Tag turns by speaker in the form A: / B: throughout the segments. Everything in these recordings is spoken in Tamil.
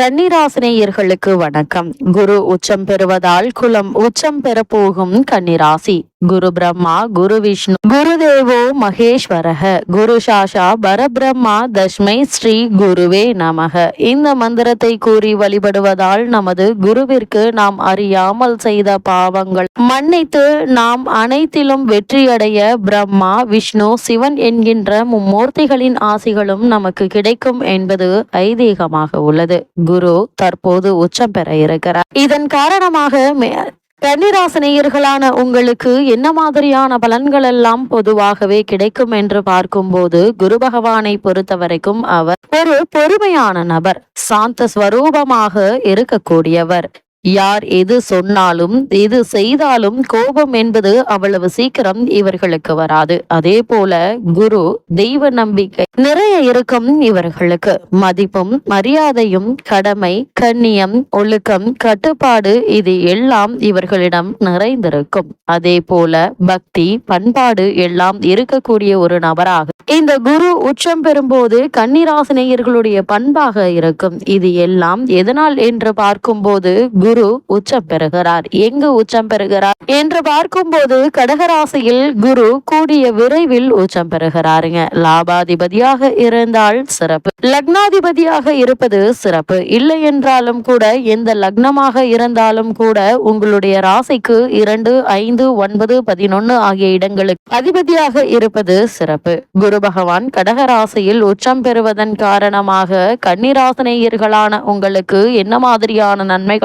A: கன்னிராசினியர்களுக்கு வணக்கம். குரு உச்சம் பெறுவதால் குலம் உச்சம் பெறப்போகும் கன்னிராசி. குரு பிரம்மா குரு விஷ்ணு குருதேவோ மகேஸ்வரக குரு சாஷா பரபிரம்மா தஷ்மை ஸ்ரீ குருவே நமக. இந்த மந்திரத்தை கூறி வழிபடுவதால் நமது குருவிற்கு நாம் அறியாமல் செய்த பாவங்கள். மன்னித்து நாம் அனைத்திலும் வெற்றியடைய பிரம்மா விஷ்ணு சிவன் என்கின்ற மும்மூர்த்திகளின் ஆசிகளும் நமக்கு கிடைக்கும் என்பது ஐதீகமாக உள்ளது. குரு தற்போது உச்சம் பெற இருக்கிறார். இதன் காரணமாக கன்னிராசினியர்களான உங்களுக்கு என்ன மாதிரியான பலன்கள் எல்லாம் பொதுவாகவே கிடைக்கும் என்று பார்க்கும்போது குரு பகவானை பொறுத்த வரைக்கும் அவர் ஒரு பொறுமையான நபர் சாந்த ஸ்வரூபமாக இருக்கக்கூடியவர். யார் எது சொன்னாலும் எது செய்தாலும் கோபம் என்பது அவ்வளவு சீக்கிரம் இவர்களுக்கு வராது. அதே போல குரு தெய்வ நம்பிக்கை நிறைய இருக்கும் இவர்களுக்கு. மதிப்பும் மரியாதையும் கடமை கண்ணியம் ஒழுக்கம் கட்டுப்பாடு இது எல்லாம் இவர்களிடம் நிறைந்திருக்கும். அதே போல பக்தி பண்பாடு எல்லாம் இருக்கக்கூடிய ஒரு நபராக இந்த குரு உச்சம் பெறும்போது கன்னிராசினியர்களுடைய பண்பாக இருக்கும். இது எல்லாம் எதனால் என்று பார்க்கும்போது குரு குரு உச்சம் பெறுகிறார். எங்கு உச்சம் பெறுகிறார்? என்று பார்க்கும்போது கடகராசியில் குரு கூடிய விரைவில் உச்சம் பெறுகிறாருங்க. லாபாதிபதியாக இருந்தால் சிறப்பு. லக்னாதிபதியாக இருப்பது சிறப்பு. இல்லை என்றாலும் கூட எந்த லக்னமாக இருந்தாலும் கூட உங்களுடைய ராசிக்கு இரண்டு ஐந்து ஒன்பது பதினொன்னு ஆகிய இடங்களுக்கு அதிபதியாக இருப்பது சிறப்பு. குரு பகவான் கடகராசியில் உச்சம் பெறுவதன் காரணமாக கன்னிராசனையர்களான உங்களுக்கு என்ன மாதிரியான நன்மைகள்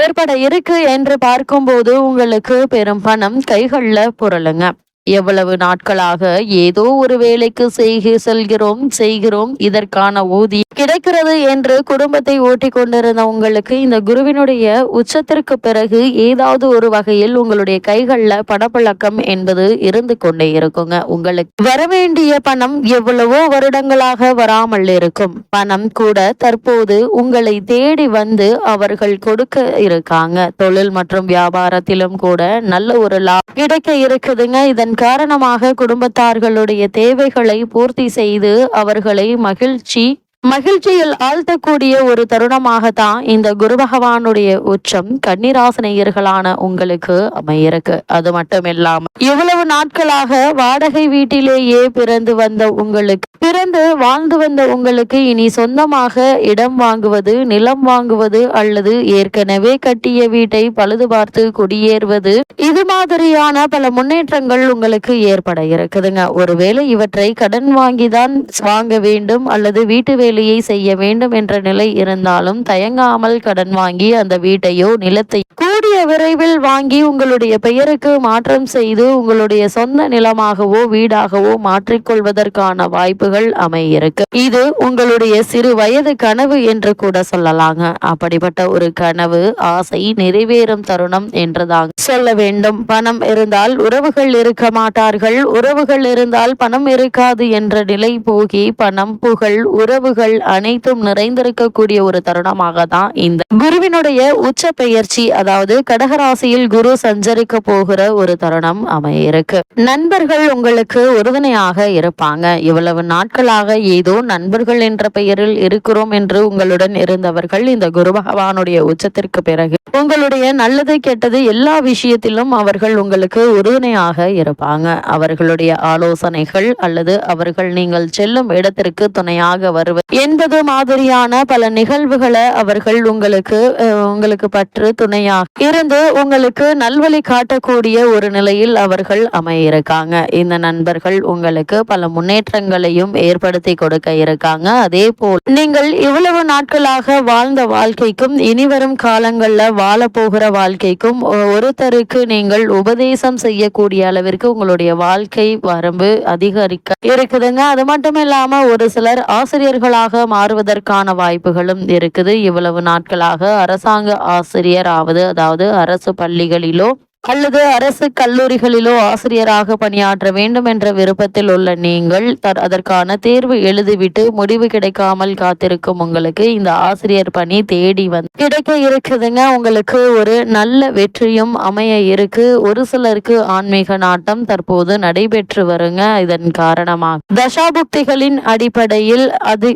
A: ஏற்பட இருக்கு என்று பார்க்கும்போது உங்களுக்கு பெரும் பணம் கைகளில் புரளுங்க. எவ்வளவு நாட்களாக ஏதோ ஒரு வேலைக்கு செய்க செல்கிறோம் செய்கிறோம் இதற்கான ஊதியம் கிடைக்கிறது என்று குடும்பத்தை ஓட்டி கொண்டிருந்த உங்களுக்கு இந்த குருவினுடைய உச்சத்திற்கு பிறகு ஏதாவது ஒரு வகையில் உங்களுடைய கைகள்ல பணப்பழக்கம் என்பது இருந்து கொண்டே இருக்குங்க. உங்களுக்கு வரவேண்டிய பணம் எவ்வளவோ வருடங்களாக வராமல் இருக்கும். பணம் கூட தற்போது உங்களை தேடி வந்து அவர்கள் கொடுக்க இருக்காங்க. தொழில் மற்றும் வியாபாரத்திலும் கூட நல்ல ஒரு லாபம் கிடைக்க இருக்குதுங்க. இதன் காரணமாக குடும்பத்தார்களுடைய தேவைகளை பூர்த்தி செய்து அவர்களை மகிழ்ச்சி மகிழ்ச்சியில் ஆழ்த்தக்கூடிய ஒரு தருணமாகத்தான் இந்த குரு பகவானுடைய உச்சம் கன்னிராசனையர்களான உங்களுக்கு அமையிருக்கு. அது மட்டும் இல்லாம இவ்வளவு நாட்களாக வாடகை வீட்டிலேயே பிறந்து வந்த உங்களுக்கு பிறந்து வாழ்ந்து வந்த உங்களுக்கு இனி சொந்தமாக இடம் வாங்குவது நிலம் வாங்குவது அல்லது ஏற்கனவே கட்டிய வீட்டை பழுது பார்த்து குடியேறுவது இது மாதிரியான பல முன்னேற்றங்கள் உங்களுக்கு ஏற்பட இருக்குதுங்க. ஒருவேளை இவற்றை கடன் வாங்கிதான் வாங்க வேண்டும் அல்லது வீட்டு வேலையை செய்ய வேண்டும் என்ற நிலை இருந்தாலும் தயங்காமல் கடன் வாங்கி அந்த வீட்டையோ நிலத்தை கூடிய விரைவில் வாங்கி உங்களுடைய பெயருக்கு மாற்றம் செய்து உங்களுடைய சொந்த நிலமாகவோ வீடாகவோ மாற்றிக்கொள்வதற்கான வாய்ப்புகள் அமையிருக்கு. இது உங்களுடைய சிறு வயது கனவு என்று கூட சொல்லலாங்க. அப்படிப்பட்ட ஒரு கனவு ஆசை நிறைவேறும் தருணம் என்றுதான் சொல்ல வேண்டும். பணம் இருந்தால் உறவுகள் இருக்க மாட்டார்கள். உறவுகள் இருந்தால் பணம் இருக்காது என்ற நிலை போகி பணம் புகழ் உறவுகள் வாய்ப்புகள் அனைத்தும் நிறைந்திருக்கக்கூடிய ஒரு தருணமாக தான் இந்த குருவினுடைய உச்ச பெயர்ச்சி அதாவது கடகராசியில் குரு சஞ்சரிக்க போகிற ஒரு தருணம் அமையிருக்கு. நண்பர்கள் உங்களுக்கு உறுதுணையாக இருப்பாங்க. இவ்வளவு நாட்களாக ஏதோ நண்பர்கள் என்ற பெயரில் இருக்கிறோம் என்று உங்களுடன் இருந்தவர்கள் இந்த குரு பகவானுடைய உச்சத்திற்கு பிறகு உங்களுடைய நல்லது கெட்டது எல்லா விஷயத்திலும் அவர்கள் உங்களுக்கு உறுதுணையாக இருப்பாங்க. அவர்களுடைய ஆலோசனைகள் அல்லது அவர்கள் நீங்கள் செல்லும் இடத்திற்கு துணையாக வருவது என்பது மாதிரியான பல நிகழ்வுகளை அவர்கள் உங்களுக்கு உங்களுக்கு பற்று துணையாக இருந்து உங்களுக்கு நல்வழி காட்டக்கூடிய ஒரு நிலையில் அவர்கள் அமையிருக்காங்க. இந்த நண்பர்கள் உங்களுக்கு பல முன்னேற்றங்களையும் ஏற்படுத்தி கொடுக்க இருக்காங்க. அதே போல் நீங்கள் இவ்வளவு நாட்களாக வாழ்ந்த வாழ்க்கைக்கும் இனிவரும் காலங்கள்ல வாழ போகிற வாழ்க்கைக்கும் ஒருத்தருக்கு நீங்கள் உபதேசம் செய்யக்கூடிய அளவிற்கு உங்களுடைய வாழ்க்கை வரம்பு அதிகரிக்க இருக்குதுங்க. அது மட்டும் இல்லாம ஒரு சிலர் ஆசிரியர்களாக ஆசிரியராக மாறுவதற்கான வாய்ப்புகளும் இருக்குது. இவ்வளவு நாட்களாக அரசாங்க ஆசிரியர் ஆவது அதாவது அரசு பள்ளிகளிலோ அல்லது அரசு கல்லூரிகளிலோ ஆசிரியராக பணியாற்ற வேண்டும் என்ற விருப்பத்தில் உள்ள நீங்கள் அதற்கான தேர்வு எழுதிவிட்டு முடிவு கிடைக்காமல் காத்திருக்கும் உங்களுக்கு இந்த ஆசிரியர் பணி தேடி வந்து கிடைக்க இருக்குதுங்க. உங்களுக்கு ஒரு நல்ல வெற்றியும் அமைய இருக்கு. ஒரு சிலருக்கு ஆன்மீக நாட்டம் தற்போது நடைபெற்று வருங்க. இதன் காரணமாக தசாபுக்திகளின் அடிப்படையில் அது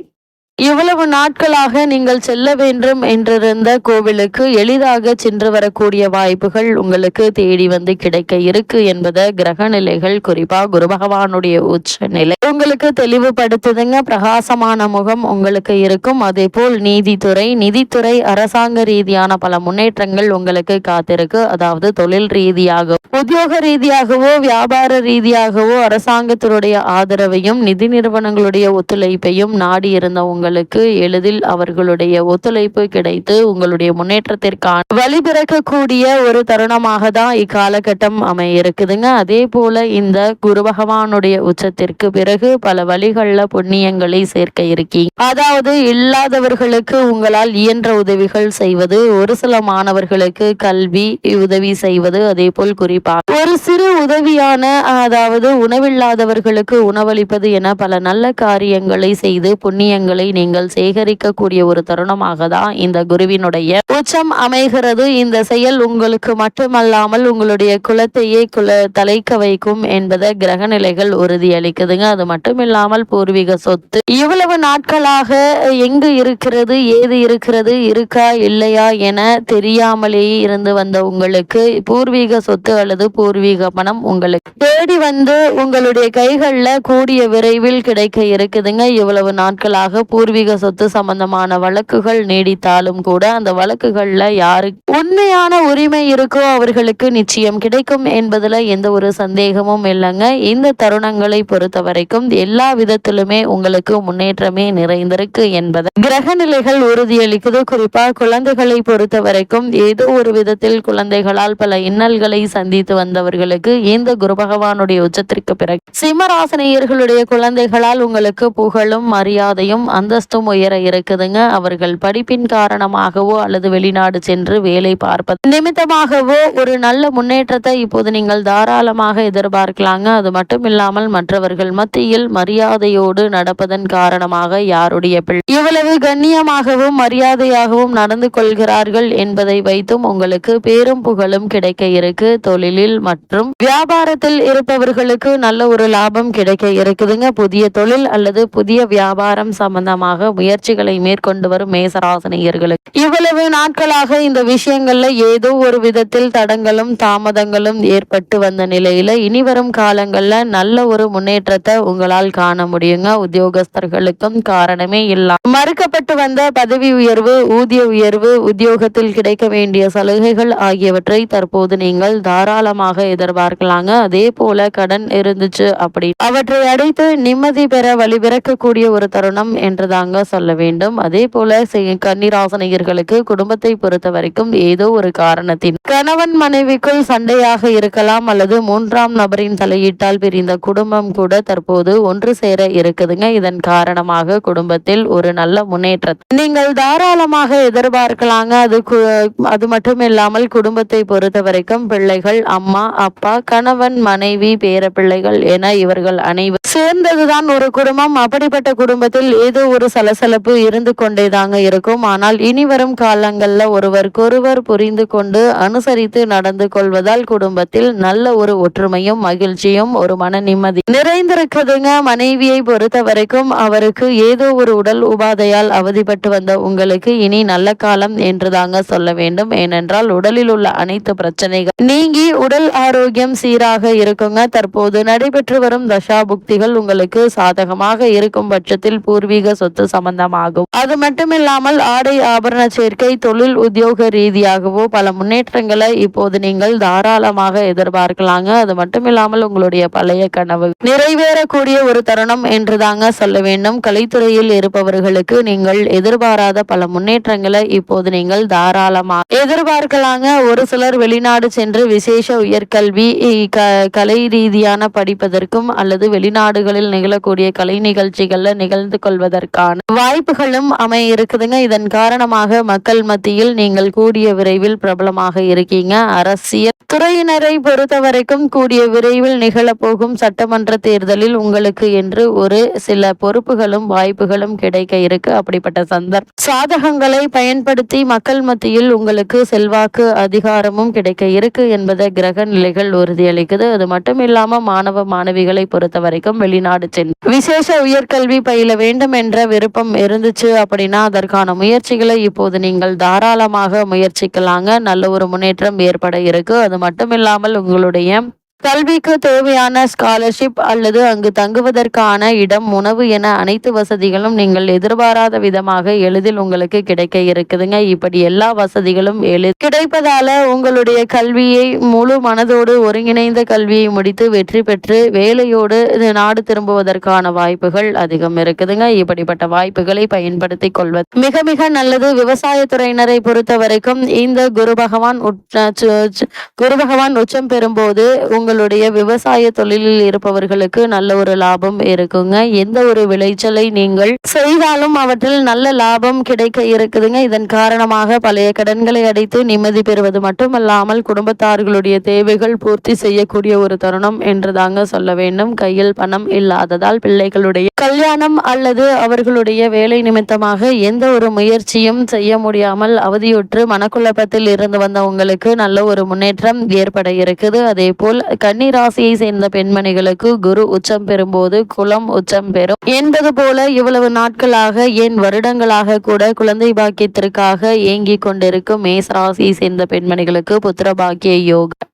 A: இவ்வளவு நாட்களாக நீங்கள் செல்ல வேண்டும் என்றிருந்த கோவிலுக்கு எளிதாக சென்று வரக்கூடிய வாய்ப்புகள் உங்களுக்கு தேடி வந்து கிடைக்க இருக்கு என்பதை கிரக நிலைகள் குறிப்பா குரு பகவானுடைய உச்ச நிலை உங்களுக்கு தெளிவுபடுத்துதுங்க. பிரகாசமான முகம் உங்களுக்கு இருக்கும். அதே போல் நீதித்துறை நிதித்துறை அரசாங்க ரீதியான பல முன்னேற்றங்கள் உங்களுக்கு காத்திருக்கு. அதாவது தொழில் ரீதியாக உத்தியோக ரீதியாகவோ வியாபார ரீதியாகவோ அரசாங்கத்தினுடைய ஆதரவையும் நிதி நிறுவனங்களுடைய ஒத்துழைப்பையும் நாடி இருந்த உங்களுக்கு எளிதில் அவர்களுடைய ஒத்துழைப்பு கிடைத்து உங்களுடைய முன்னேற்றத்திற்கான வழிபிறக்கக்கூடிய ஒரு தருணமாக தான் இக்காலகட்டம் அமைய இருக்குதுங்க அதே போல இந்த குரு பகவானுடைய உச்சத்திற்கு பிறகு பல வழிகளில் புண்ணியங்களை சேர்க்க இருக்கீங்க. அதாவது இல்லாதவர்களுக்கு உங்களால் இயன்ற உதவிகள் செய்வது ஒரு சில மாணவர்களுக்கு கல்வி உதவி செய்வது அதே போல் குறிப்பா ஒரு சிறு உதவியான அதாவது உணவில்லாதவர்களுக்கு உணவளிப்பது என பல நல்ல காரியங்களை செய்து புண்ணியங்களை நீங்கள் சேகரிக்கக்கூடிய ஒரு தருணமாக தான் இந்த குருவினுடைய உச்சம் அமைகிறது. இந்த செயல் உங்களுக்கு மட்டுமல்லாமல் உங்களுடைய குலத்தையே குல தலைக்க வைக்கும் என்பதை கிரக நிலைகள் உறுதியளிக்குதுங்க. அது மட்டும் இல்லாமல் பூர்வீக சொத்து இவ்வளவு நாட்களாக எங்கு இருக்கிறது ஏது இருக்கிறது இருக்கா இல்லையா என தெரியாமலேயே இருந்து வந்த உங்களுக்கு பூர்வீக சொத்து அல்லது பூர்வீக பணம் உங்களுக்கு தேடி வந்து உங்களுடைய கைகள்ல கூடிய விரைவில் கிடைக்க இருக்குதுங்க. இவ்வளவு நாட்களாக பூர்வீக பூர்வீக சொத்து சம்பந்தமான வழக்குகள் நீடித்தாலும் கூட அந்த வழக்குகள்ல யாருக்கு உண்மையான உரிமை இருக்கோ அவர்களுக்கு நிச்சயம் கிடைக்கும் என்பதுல எந்த ஒரு சந்தேகமும் இல்லைங்க. இந்த தருணங்களை பொறுத்த வரைக்கும் எல்லா விதத்திலுமே உங்களுக்கு முன்னேற்றமே நிறைந்திருக்கு என்பதை. கிரக நிலைகள் உறுதியளிக்குது. குறிப்பா குழந்தைகளை பொறுத்த வரைக்கும் ஏதோ ஒரு விதத்தில் குழந்தைகளால் பல இன்னல்களை சந்தித்து வந்தவர்களுக்கு இந்த குரு பகவானுடைய உச்சத்திற்கு பிறகு. சிம்மராசனையர்களுடைய குழந்தைகளால் உங்களுக்கு புகழும் மரியாதையும் அந்த அந்தஸ்தும் உயர இருக்குதுங்க. அவர்கள் படிப்பின் காரணமாகவோ அல்லது வெளிநாடு சென்று வேலை பார்ப்பது நிமித்தமாகவோ ஒரு நல்ல முன்னேற்றத்தை இப்போது நீங்கள் தாராளமாக எதிர்பார்க்கலாங்க. அது மட்டும் இல்லாமல் மற்றவர்கள் மத்தியில் மரியாதையோடு நடப்பதன் காரணமாக யாருடைய பிள்ளை இவ்வளவு கண்ணியமாகவும் மரியாதையாகவும் நடந்து கொள்கிறார்கள் என்பதை வைத்தும் உங்களுக்கு பேரும் புகழும் கிடைக்க இருக்கு. தொழிலில் மற்றும் வியாபாரத்தில் இருப்பவர்களுக்கு நல்ல ஒரு லாபம் கிடைக்க இருக்குதுங்க. புதிய தொழில் அல்லது புதிய வியாபாரம் சம்பந்தமாக முயற்சிகளை மேற்கொண்டு வரும் மேசராசனியர்களுக்கு இவ்வளவு நாட்களாக இந்த விஷயங்கள்ல ஏதோ ஒரு விதத்தில் தடங்களும் தாமதங்களும் ஏற்பட்டு வந்த நிலையில இனி வரும் காலங்கள்ல நல்ல ஒரு முன்னேற்றத்தை உங்களால் காண முடியுங்க. உத்தியோகஸ்தர்களுக்கும் காரணமே இல்லாம. மறுக்கப்பட்டு வந்த பதவி உயர்வு ஊதிய உயர்வு உத்தியோகத்தில் கிடைக்க வேண்டிய சலுகைகள் ஆகியவற்றை தற்போது நீங்கள் தாராளமாக எதிர்பார்க்கலாங்க. அதே போல கடன் இருந்துச்சு அப்படி. அவற்றை அடைத்து நிம்மதி பெற வழிபிறக்கக்கூடிய ஒரு தருணம் என்று தாங்க சொல்ல வேண்டும். அதே போல கன்னிராசனையர்களுக்கு குடும்பத்தை பொறுத்த வரைக்கும் ஏதோ ஒரு காரணத்தின் கணவன் மனைவிக்குள் சண்டையாக இருக்கலாம் அல்லது மூன்றாம் நபரின் தலையீட்டால் பிரிந்த குடும்பம் கூட தற்போது ஒன்று சேர இருக்குதுங்க. இதன் காரணமாக குடும்பத்தில் ஒரு நல்ல முன்னேற்றத்தை நீங்கள் தாராளமாக எதிர்பார்க்கலாங்க. அது அது மட்டும் இல்லாமல் குடும்பத்தை பொறுத்த வரைக்கும் பிள்ளைகள் அம்மா அப்பா கணவன் மனைவி பேர பிள்ளைகள் என இவர்கள் அனைவரும் சேர்ந்ததுதான் ஒரு குடும்பம். அப்படிப்பட்ட குடும்பத்தில் ஏதோ ஒரு சலசலப்பு இருந்து கொண்டே தாங்க இருக்கும். ஆனால் இனி வரும் காலங்களில் ஒருவருக்கொருவர் புரிந்து கொண்டு அனுசரித்து நடந்து கொள்வதால் குடும்பத்தில் நல்ல ஒரு ஒற்றுமையும் மகிழ்ச்சியும் ஒரு மன நிம்மதி நிறைந்திருக்குதுங்க. மனைவியை பொறுத்த வரைக்கும் அவருக்கு ஏதோ ஒரு உடல் உபாதையால் அவதிப்பட்டு வந்த உங்களுக்கு இனி நல்ல காலம் என்று தாங்க சொல்ல வேண்டும். ஏனென்றால் உடலில் உள்ள அனைத்து பிரச்சனைகள் நீங்கி உடல் ஆரோக்கியம் சீராக இருக்குங்க. தற்போது நடைபெற்று வரும் தசா புக்திகள் உங்களுக்கு சாதகமாக இருக்கும் பட்சத்தில் பூர்வீக சொத்து சம்பந்தமாகும் அது மட்டுமில்லாமல் ஆடை ஆபரண சேர்க்கை தொழில் உத்தியோக ரீதியாகவோ பல முன்னேற்றங்களை இப்போது நீங்கள் தாராளமாக எதிர்பார்க்கலாங்க. அது மட்டுமில்லாமல் உங்களுடைய பழைய கனவு. நிறைவேறக்கூடிய ஒரு தருணம் என்று தாங்க சொல்ல வேண்டும். கலைத்துறையில் இருப்பவர்களுக்கு நீங்கள் எதிர்பாராத பல முன்னேற்றங்களை இப்போது நீங்கள் தாராளமாக எதிர்பார்க்கலாங்க. ஒரு சிலர் வெளிநாடு சென்று விசேஷ உயர்கல்வி கலை ரீதியான படிப்பதற்கும் அல்லது வெளிநாடுகளில் நிகழக்கூடிய கலை நிகழ்ச்சிகளில் நிகழ்ந்து கொள்வதற்கும் கொள்வதற்கான வாய்ப்புகளும் அமைய இருக்குதுங்க இதன் காரணமாக மக்கள் மத்தியில் நீங்கள் கூடிய விரைவில் பிரபலமாக இருக்கீங்க. அரசியல் துறையினரை பொறுத்த வரைக்கும் கூடிய விரைவில் நிகழப்போகும் சட்டமன்ற தேர்தலில் உங்களுக்கு என்று ஒரு சில பொறுப்புகளும் வாய்ப்புகளும் கிடைக்க இருக்கு. அப்படிப்பட்ட சந்தர்ப்பம் சாதகங்களை பயன்படுத்தி மக்கள் மத்தியில் உங்களுக்கு செல்வாக்கு அதிகாரமும் கிடைக்க இருக்கு என்பதை கிரக நிலைகள் உறுதியளிக்குது. அது மட்டும் இல்லாம மாணவ மாணவிகளை பொறுத்த வரைக்கும் வெளிநாடு சென்று விசேஷ உயர்கல்வி பயில வேண்டும் என்ற விருப்பம் இருந்துச்சு அப்படின்னா அதற்கான முயற்சிகளை இப்போது நீங்கள் தாராளமாக முயற்சிக்கலாங்க. நல்ல ஒரு முன்னேற்றம் ஏற்பட இருக்கு. அது மட்டும் இல்லாமல் உங்களுடைய கல்விக்கு தேவையான ஸ்காலர்ஷிப் அல்லது அங்கு தங்குவதற்கான இடம் உணவு என அனைத்து வசதிகளும் நீங்கள் எதிர்பாராத விதமாக எளிதில் உங்களுக்கு கிடைக்க இருக்குதுங்க. இப்படி எல்லா வசதிகளும் எளி கிடைப்பதால உங்களுடைய கல்வியை முழு மனதோடு ஒருங்கிணைந்த கல்வியை முடித்து வெற்றி பெற்று வேலையோடு நாடு திரும்புவதற்கான வாய்ப்புகள் அதிகம் இருக்குதுங்க. இப்படிப்பட்ட வாய்ப்புகளை பயன்படுத்தி கொள்வது மிக மிக நல்லது. விவசாயத்துறையினரை பொறுத்த வரைக்கும் இந்த குரு பகவான் குரு பகவான் உச்சம் பெறும்போது உங்களுடைய விவசாய தொழிலில் இருப்பவர்களுக்கு நல்ல ஒரு லாபம் இருக்குங்க. எந்த ஒரு விளைச்சலை நீங்கள் செய்தாலும் அவற்றில் நல்ல லாபம் கிடைக்க இருக்குதுங்க. இதன் காரணமாக பழைய கடன்களை அடைத்து நிம்மதி பெறுவது மட்டுமல்லாமல் குடும்பத்தார்களுடைய தேவைகள் பூர்த்தி செய்யக்கூடிய ஒரு தருணம் என்று தாங்க சொல்ல வேண்டும். கையில் பணம் இல்லாததால் பிள்ளைகளுடைய கல்யாணம் அல்லது அவர்களுடைய வேலை நிமித்தமாக எந்த ஒரு முயற்சியும் செய்ய முடியாமல் அவதியுற்று மனக்குழப்பத்தில் இருந்து வந்த உங்களுக்கு நல்ல ஒரு முன்னேற்றம் ஏற்பட இருக்குது. அதே போல் கன்னி ராசியை சேர்ந்த பெண்மணிகளுக்கு குரு உச்சம் பெறும்போது குலம் உச்சம் பெறும். என்பது போல இவ்வளவு நாட்களாக ஏன் வருடங்களாக கூட குழந்தை பாக்கியத்திற்காக ஏங்கிக் கொண்டிருக்கும் மேச ராசியை சேர்ந்த பெண்மணிகளுக்கு புத்திர பாக்கிய யோக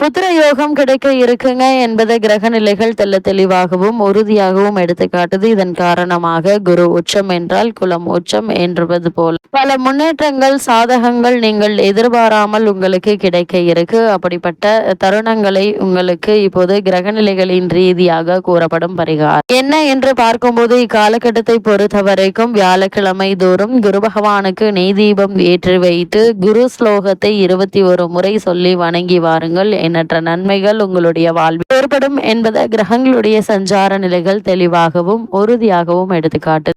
A: புத்திர யோகம் கிடைக்க இருக்குங்க என்பதை கிரக நிலைகள் தெள்ள தெளிவாகவும் உறுதியாகவும் எடுத்துக்காட்டுது இதன் காரணமாக குரு உச்சம் என்றால் குலம் உச்சம் என்றுவது போல. பல முன்னேற்றங்கள் சாதகங்கள் நீங்கள் எதிர்பாராமல் உங்களுக்கு கிடைக்க இருக்கு. அப்படிப்பட்ட தருணங்களை உங்களுக்கு இப்போது கிரக நிலைகளின் ரீதியாக கூறப்படும் பரிகாரம். என்ன என்று பார்க்கும்போது இக்காலகட்டத்தை பொறுத்த வரைக்கும் வியாழக்கிழமை தோறும் குரு பகவானுக்கு நெய் தீபம் ஏற்றி வைத்து குரு ஸ்லோகத்தை இருபத்தி ஒரு முறை சொல்லி வணங்கி வாருங்கள் எண்ணற்ற நன்மைகள் உங்களுடைய வாழ்வில் ஏற்படும் என்பதை கிரகங்களுடைய சஞ்சார நிலைகள் தெளிவாகவும் உறுதியாகவும் எடுத்துக்காட்டு